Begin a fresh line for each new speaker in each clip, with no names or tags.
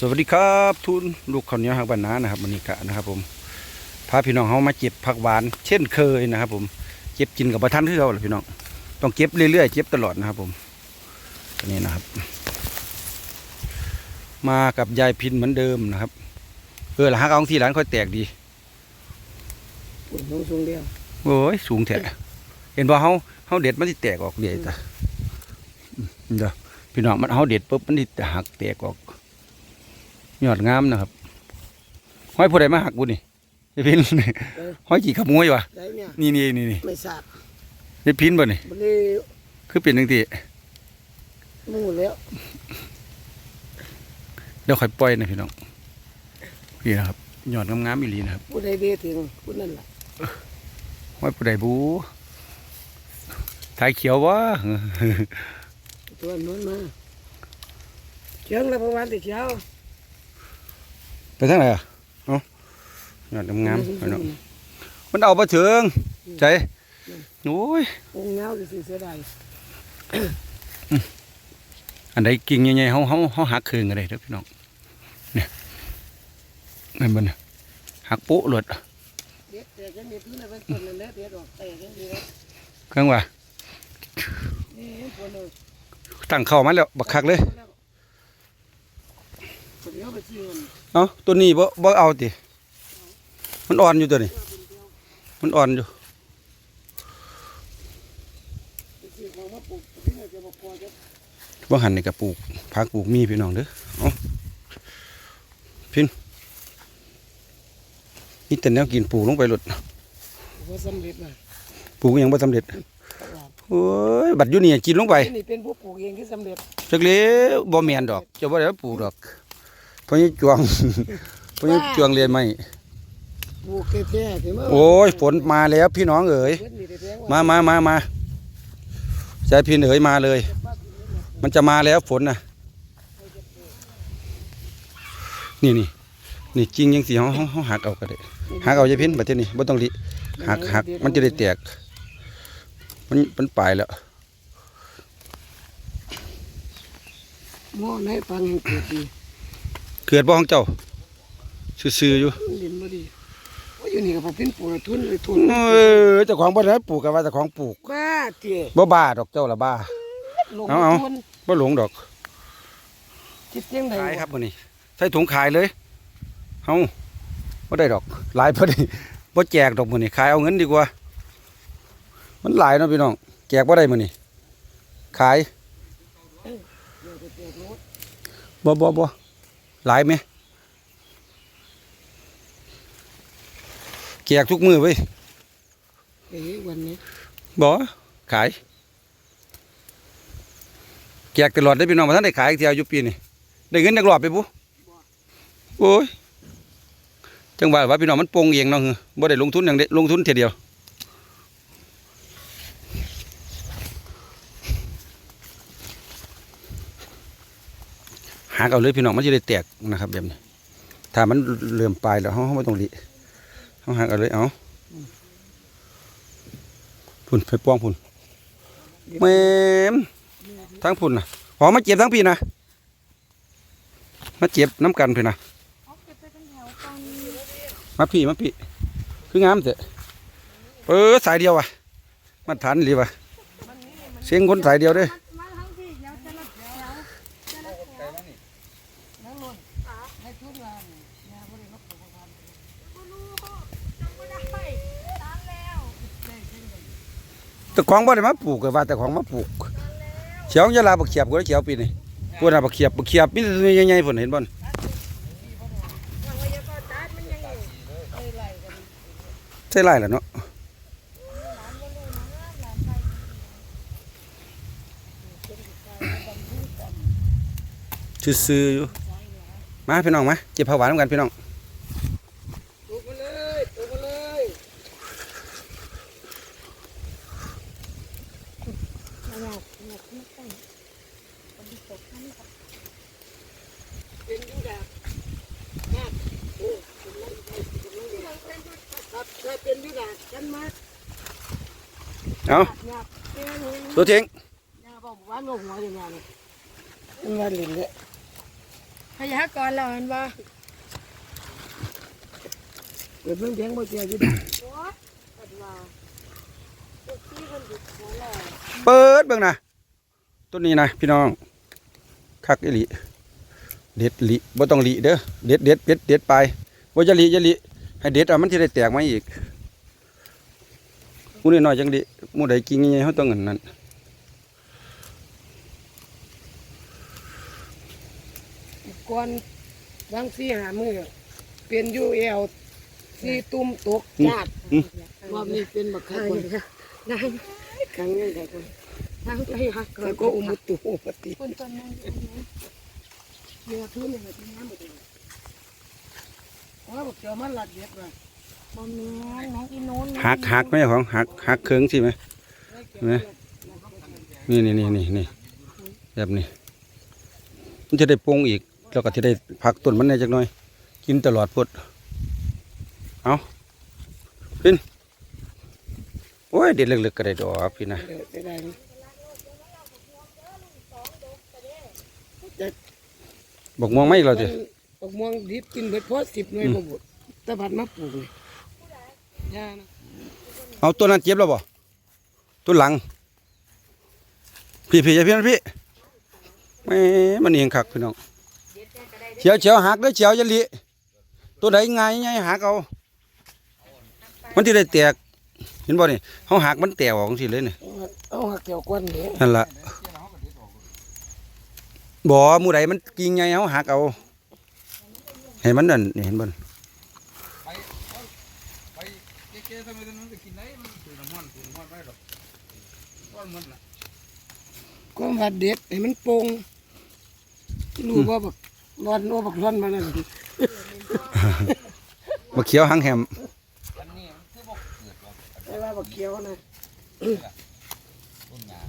สวัสดีครับทุนลูกข้าวเหนียวหักบรรณานะครับมันนี้กะนะครับผมพาพี่น้องเขามาเก็บผักหวาน เช่นเคยนะครับ ผมเก็บกินกับประทันที่เราเลยพี่น้องต้องเก็บเรื่อยๆเก็บตลอดนะครับผมอันนี้นะครับ มากับยายพินเหมือนเดิมนะครับเออละฮักเอาที่ร้านค่อยแตกดี
ปุ่นลงสูงเดียว
โอ้ยสูงแท้เห็นว่าเขาเขาเด็ดมันที่แตกออกเดียวจ้ะอืมเดี๋ยวพี่น้องมันเขาเด็ดปุ๊บมันที่หักแตกออก ยอดงามนะครับห้อยผู้ใดมาหักบุนี่ยายพินห้อยกี่ขโมยวะ
ได้เนี่ย
นี่นี่นี่นี่
ไม่ทราบ
ยายพินบ่นี่
มันเลย
คือเป็นจังที่
หมู่แล้ว
เดี๋ยวค่อยปล่อยนะพี่น้องนี่นะครับยอดงามๆอีหลีนะครับ
ผู้ใดเดถึงผู้นั้นล่ะ
ห้อยผู้ใดบูทายเขียววะ
ตัวนู้นมาเชียงแล้วประวันติเชียว
ไปทางไหนอะเนาะยอดงามๆพี่น้องมันเอาไปถึงใจโอ้ย
องค์เงาสิเสียดาย
อันใดกิ่งใหญ่ๆเขาเขาเขาหักคืนกันเลยเด้อพี่น้องเนี่ยนั่นมันน่ะหักโป๊ะหลด
เด็ดแต่กันเด็ดพื้นอะไรต้นนั่นแหละเด็ดออกแต่กันดีแล้ว
เครื่องว่า
นี่ปวดเลย
ตั้งเข้ามาแล้วบักคักเลย
คนเดี ยวไปซื้อมัน
เอ้าตัวนี้บ่บ่เอาติมันอ่อนอยู่ตัวนี้ มันอ่อนอยู่
ไปซื้อของมาปลูกที่ไหนจะบอกพอจะ
บ่หันนี่ก็ปลูกผักปลูกมีพี่น้องเด้อเอ้าพินนี่แต่แนวกินปลูกลงไปหลด
ว่าสำเร็จนะ
ปลูกยังบ่สำเร็จโอ้ยบัดอยู่นี่กินลงไป
นี่เป็นผู้ปลูกเองที่สำเร็จ
จักเลี้ยวบ่แม่นดอกเจะบ่ได้ปลูกดอกเพราะนี่จวงเพราะนี่จวงเรียนไม่
ปลูกแท้ๆถึงเมื่
โอ้ยฝนมาแล้วพี่น้องเอ๋ย
เด็ดนี่แท้ๆ
มามามามาใจพี่เอ๋ยมาเลย มันจะมาแล้วฝนน่ะนี่นี่นี่จริงยังสิเฮาเฮาเฮาหักเอาก็ได้หักเอาใจพินบัดเดี๋ยวนี้บ่ต้องลิหักหักมันจะได้แตก มันมันปลายแล้ว
หม้อไหนฟังแห่งเกิดดี
เกิดบ่ของเจ้าซื่อๆอยู่
มันดินบ่ดีว่าอยู่นี่ก็บ่เป็นปลูกแล้วทุนเลยทุน
เออเจ้าของบ่ได้ปลูกก็ว่าเจ้าของปลูก
บ้าเตี้ย
บ่บ้าดอกเจ้าละบ้า
ลง
เอาเอา
ทุน
บ่หลงดอก
คิดยังไง
ขายครับมื้อนี้ใส่ถุงขายเลยเฮาบ่ได้ดอกหลายพอดีบ่แจกดอกมื้อนี้ขายเอาเงินดีกว่า มันหลายเนาะพี่น้องแจกบ่ได้มื้อนี้ขายบ่บ่บ่ หลายไหมแจกทุกมื้อเว้ย
เอ้ยวันนี้
บ่ขายแจกตลอดได้อพี่น้องมาท่านได้ขายอีกเที่ยวอยู่ปีนี้ได้เงินจักรอบไปปุ๊โอ้ยจังหวะว่าพี่น้องมันโปงเองเนาะคือบ่ได้ลงทุนอย่างเดียวลงทุนเทียเดียว หากเอาเลยพี่น้องมันจะได้แตกนะครับแบบนี้ถ้ามันเริ่อมปลายแล้วเขาเขาไม่ต้องรีเขาหักเอาเลยเอาพุ่นไปป้องพุ่นแม่มทั้งพุ่นนะหอมมาเจ็บทั้งพี่นะมาเจ็บน้ำกันพี่นะมาพี่มาพี่คืองามเถอะเออสายเดียวอะมาทันหรือวะเสียงคนสายเดียวเด้อ
มาทั้งที่เดี๋ยวจะรับเดี๋ยวจะรับเดี๋ยว
ให้ทุนงานยาบ่ได้มาปลูกกัน
บ่รู้เขาจำไม่ได้ตามแล้ว
แต่ ของบ่ได้มาปลูกก็ว่าแต่ของมาปลูกเขียวยาลาบักเขียบก็ได้เขียวปีนี่พวกน่ะบักเขียบบักเขียบมีแต่ตัวใหญ่ๆพุ่นเห็นบ่นใช่ไรล่ะเนาะซื่อๆอยู่มาพี่น้องมาเก็บผักหวานนำกันพี่น้อง
ปลูกมาเลยปลูกมาเลย เป็นอยู่ดากมากโอ้เป็นมันเป็นมันเป็นมันครับถ้าเป็นอยู่ดากกันมาก
เอา
หยาบเตี้ยเลย
ตัวทิ้ง
หยาบบอกว่าลงหัวอย่างเงี้ยเลยมันว่าลิ้นเลย
พยากรณ์แล้วมันว่า
เปิดเบิ่งเสียงบ่เสียอยู่
โอ้ยปัดว่าพ
เปิดเบิ่งนะต้นนี้นะพี่น้องคักอีหลีเด็ดหลีบ่ต้องหลีเด้อเด็ดเด็ดเด็ดเด็ดไปบ่จะหลีจะหลีให้เด็ดเอามันสิได้แตกมาอีกหมูน้อยๆจังดิหมูใดกินใหญ่ๆเฮาต้องอันนั้น
ก่อนบางสี่หามือเป็นอยู่เอวสี่ตุ่มตกญาติรอบนี้เป็นบักคัก คน
นาง
ครั้งนี้ใครคน
นางไปหัก
แต่ก็อุมุตุอุปติ
คนตอนนั้น
เนื้อทุนเนี่ยที่น้ำบ่ได้ว่าบักเจ้ามันหลัดเด็ดว่ะ
บ่แม่นน้องอีโน้น
หักหักไหมของหักหักเครื่องสิไหมเห็นไหมนี่นี่นี่นี่นี่แบบนี้มันจะได้ปรุงอีกแล้วก็จะได้ผักต้นมันในจักหน่อย กินตลอดพดเอาพินโอ้ยเด็ดเล็กๆก็ได้ดอกพี่นะ
เดี๋ยวจะได้ไหมจะ
บอกม่วงไม่เราจะ
บักม่วงดิบกินเบิดพอสิบหน่วยบ่หมดแต่ผัดมาปลูกเลยย่านะ
เอาตัวนั้นเจ็บแล้วบ่ตัวหลัง พี่พี่อย่าพี่นะพี่แหม่มันเองคักพี่น้องเฉียวเฉียวหักแล้วเฉียวจะลิตัวไหนไงไงหักเอามันที่ได้แตก เห็นบ่นี่เขาหักมันแตกออกสิเลยนี่
เอาหักเกี่ยวก้นเนี่ย
นั่นละบ่หมู่ใดมันกินไงเขาหักเอาให้มันนั่นนี่เห็นบ่น
ไปเจ๊ๆทำไมตอนนั้นจะกินไหนมันสูน้ำมันสูน้ำมันไม่หรอกก้อนมันน่ะ
ก็ผัดเด็ดให้มันโป่งรู้ว่าบักร้อนโอ้บักร้อนมานั่นดิ
บ่เขียวหางแหม
อันนี้มันคือบอกเกิดว่า
แต่ว่า บักเขียวนะ
ต้นหญ้า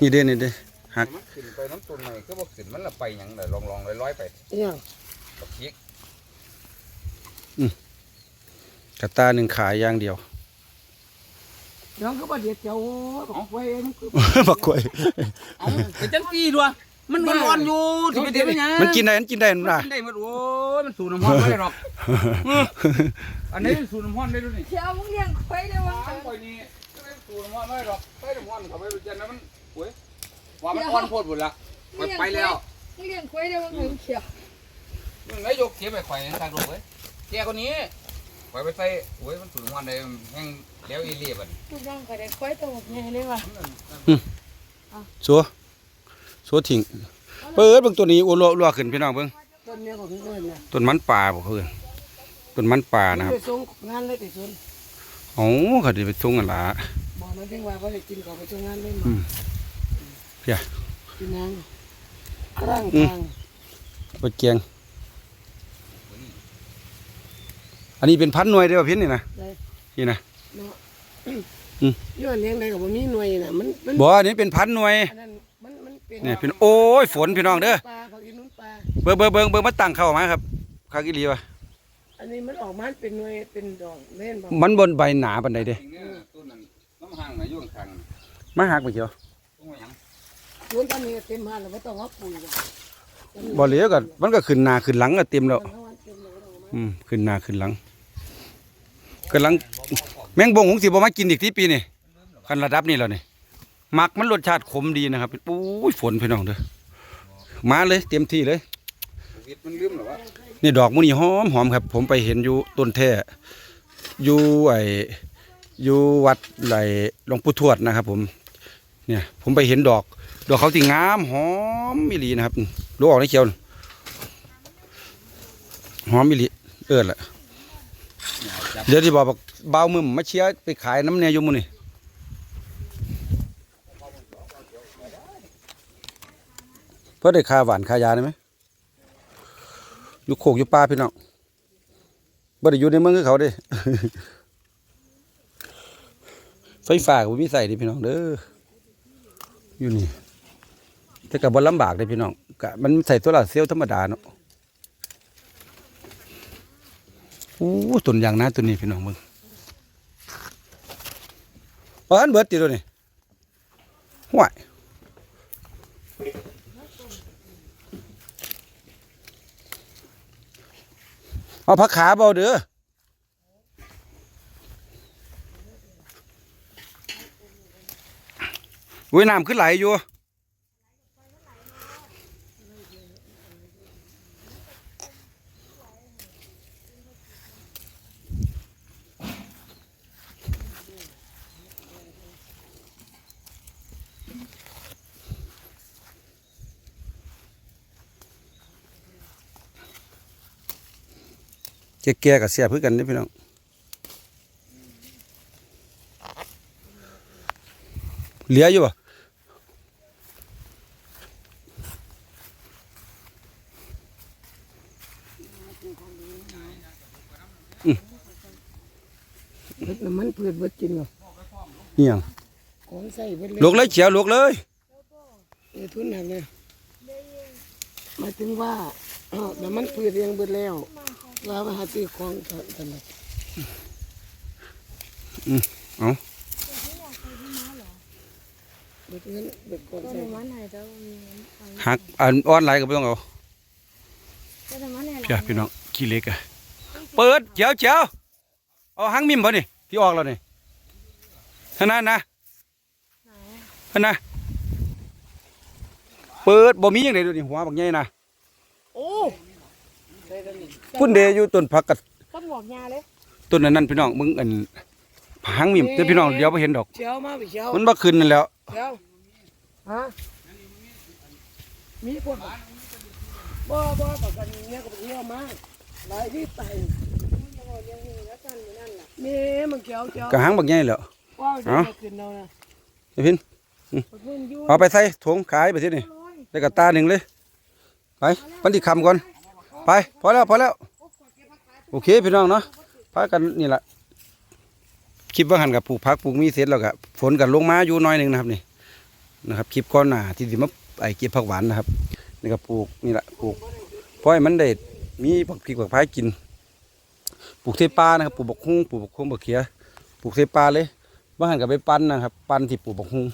นี่เด้นี่เด้หัก
มันขึ้นไปน้ำต้นใหม่ก็บอกขึ้นมันละไปหยังเลยลองลองๆลอยๆไป
อหย่าง
กับพริก
กระตาหนึ่งขายอย่างเดียว
น้องก็บัดเด็ดเจ้าโอ้บักไว้มันคือ
บักกล้วย
เอาไปจังกี้ด้วย มันมันร้อนอยู่สิไปเดี๋ยวไปหยัง
มันกินได้มันกินได้มัน
มัน
น่ะ
กินได้หมดโอ้ยมันสูน้ำมันไม่ได้หรอกเอออันนี้มันสูน้ำมันได้ด้วยนี่
เชียวมึงเลี้ยงควายได้ว่า
น้ำปล่อยนี่ก็ได้สูน้ำมันไม่ได้หรอกใส่น้ำมันเข้าไปดูเจนแล้วมันโอ้ยว่ามันอ่อนโพดหมดละไปไปแล้ว
มึงเลี้ยงควายได้ว่ามึงเชียว
มึงไงยกเขียไปไข่ทางลงเว้ยแกคนนี้ไข่ไปใส่โอ้ยมันสูงวันเลยแห้งแล้วอีเลียบัน
กูร่างก็ได้ควายตัวใหญ่เลยว่ะ
สัว สัวทิ้งเปิดเบิ่งตัวนี้โอ้ลัวลัวขึ้นพี่น้องเบิ่ง
ต้นเนี้ยของเพื่อนนะ
ต้นมันป่าบ่เพิ่นต้นมันป่านะครับ
ไปส่งงานเลยติส่วน
โอ้เขาสิไปส่งกันล่ะ
บอกมันถึงว่าเขาจะกินก่อนไปส่งงานเลย
อื
มาม
เพีย
กินนางกลางทาง
บ่เกียง อันนี้เป็นพันหน่วยเด้อว่าเพิ่นนี่นะนี่นะ
เนาะ
อืม
ย้อนเลี้ยงได้กับบ่มีหน่วยน่ะมันมัน
บ่อันนี้เป็นพันหน่วย
อันนั้นมั นมันเป็น
เนี่ยเป็นโอ้ยฝนพี่น้องเด้อ
ปลาผักอีนุ่นปลา
เบิ่งเบิ่งเบิ่งเบิ่งมาตั้งเข้ามาครับคักอีหลีว่ะ
อันนี้มันออกมาเป็นหน่วยเป็นดอกเล่นบ่
มันบนใบหนาปานใดเด้
จริงเนี่ยต้นนั้นน้ำห่างไหนยุ่งทาง
มาหักไปเขียว
ต้องมาหยัง
สวนตอนนี้เต็มหาดแล้วบ่ต้องเอาปุ๋ยบ่
บ่เหลือก็มันก็ขึ้นหน้าขึ้นหลังก็เต็มแล้ว
มันทั้งวันเต็มเลยบ่ต้องเอามา
อืมขึ้นหน้าขึ้นหลังขึ้นหลัง แมงบงของสิบ่มากินอีกที่ปีนี่คันระดับนี้แล้วนี่ห มักมันรสชาติขมดีนะครับโอ้ยฝนพี่น้องเด้อมาเลยเต็มที่เลย
โควิดมันลืมหรอวะ
นี่ดอกมุนี่หอมหอมครับ ผมไปเห็นอยู่ต้นแท้อยู่ไออยู่วัดไหลหลวงปู่ทวดนะครับ ผมเนี่ยผมไปเห็นดอก ดอกเขาที่งามหอมมิลีนะครับดูออกในเขียวน่ะหอมมิลีเอิดละเดี๋ยวที่บอกบอกเบาวมึมมาเชียร์ไปขายน้ำเนียอยู่หมุนี่เพื่ อได้คาหวานคายาได้ไหมอยู่โคกอยู่ป่าพี่น้องบ่ได้อยู่ในเมืองคือเขาเด้ไฟฟ้าก็บ่มีใส่ดิพี่น้องเด้ออยู่นี่แต่ก็บ่ลำบากเด้พี่น้องก็มันใส่โซลาร์เซลล์ธรรมดาเนาะโอ้ต้นยางนาต้นนี้พี่น้องมึงเอันเบิดติตัวนี้ห่วย เอาพักขาเบาเด้ออุ้ยน้ำขึ้นไหลอยู่ แก่ๆกับเสียบคือกันนี่พี่น้องเหลืออยู่บ่
เฮ็ดน้ำมันพืชเบิดกินเหรอ
เหี่ยง
ของใส่เบิดเลย
ลูกเลยเฉียวลูกเลย
เออทุนหักเลยหมายถึงว่าเอ้าน้ำมันพืชเรียงเบิดแล้ว เราไปหาซื้อของกันเลย
เอา
เบิดเงินเบิดของ
ก็
ใส่
ในมันหายจะมีฟัง
หักอันอ่อนไหลก็ไม่ต้องเอา
ก็ในมันหาย
เพียพี่น้องขี้เล็กอะเปิดเจียวเจียวเอาหังมิมบ่นี่ที่ออกแล้วนี่ขนาดนะขนาดเปิดบ่มีหยังไดดูนี่หัวบักใหญ่นะ
โอ้
ใส่กันนี่
พุ่นเดอยู่ต้นผักกับ
ก็บอกยาเลย
ต้นนั้นนั่นพี่น้องมึงอันหังมิมแต่พี่น้องเดี๋ยวบ่เห็นดอก
เชียวมาไปเชียว
มันบ่ขึ้นนั่นแหล้ว
เชียวฮะมีพวกบ่บ่ปากกันเนี่ยก็ไปเที่ยวมาหลายที่ไปนี่มันเขียวเขียว
ก็หังบักใหญ่แหล้ว
ว้าวเดี๋ยวจะขึ้นแล้วนะ
ไอ้พิน
เพื่อนอยู่
เอาไปใส่ถุงขายไปที่นี่ได้กับตาหนึ่งเลย ไปวันที่คำก่อน ไปพอแล้วพอแล้วโอเคพี่น้องเนาะพากันนี่แหละคลิปว่าหันกับปลูกพักปลูกมีเสร็จแล้วก็ฝนกันลงมาอยู่น้อยหนึ่งนะครับนี่นะครับคลิปก้อนหน้าที่สิมาไอเก็บผักหวานนะครับนี่ก็ปลูกนี่แหละปลูกเพราะมันได้มีผักพริกผักพายกิน ปลูกเทปลานะครับปลูกบกฮุ้งปลูกบกฮุ้งบกเขียปลูกเทปลาเลยว่าหันกับไปปั้นนะครับ ปั้นที่ปลูกบกฮุ้ง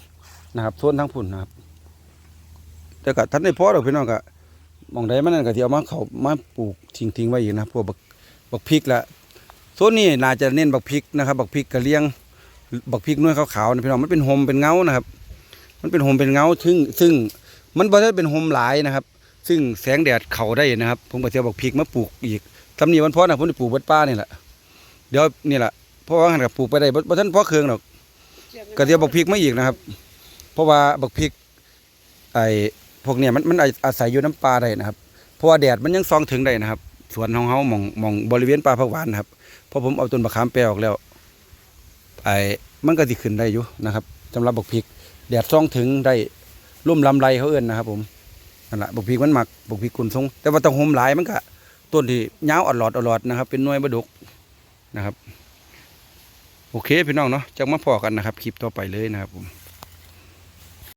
นะครับส่วนทั้งผุ่นนะครับแต่ก็ทันได้พอดอกพี่น้องก็ห มองใดมันนั่นก็สิเอามาเขามาปลูกทิ้งๆไว้อีกนะพวกบักบักพริกละโซนนี้น่าจะเน้นบักพริกนะครับ บักพริกกระเลียง บักพริกน้วยขาวๆนะพี่น้องมันเป็นโฮมเป็นเงานะครับ มันเป็นโฮมเป็นเงาซึ่งซึ่งมันบ่ได้เป็นโฮมหลายนะครับ ซึ่งแสงแดดเข้าได้นะครับ ผมก็จะเอาบักพริกมาปลูกอีกทำนี้วันพอนะผมจะปลูกบดป้านี่แหละเดี๋ยวนี่แหละเพราะว่าหันกับปลูกไปได้บ่บ่ทันพอเครื่องดอกก็เดี๋ยวบักพริกมาอีกนะครับ เพราะว่าบักพริกไอ พวกเนี้ยมันมันอาศัยอยู่น้ำปลาได้นะครับ เพราะว่าแดดมันยังซองถึงได้นะครับ สวนของเฮาหมองมองบริเวณป่าผักหวานนะครับเพราะผมเอาต้นมะขามแปรออกแล้วไอ้มันก็สิขึ้นได้อยู่นะครับสำหรับบักพริก แดดซองถึงได้ร่มลำไรเขาเอื้อนนะครับ ผมนั่นแหละบักพริกมันหมักบักพริกกุนทรงแต่ว่าต้องห่มหลายมันก็ต้นที่ยาวอลอดอลอดนะครับ เป็นน่วยบดกนะครับ โอเคพี่น้องเนาะจะมาพอกันนะครับ คลิปต่อไปเลยนะครับผม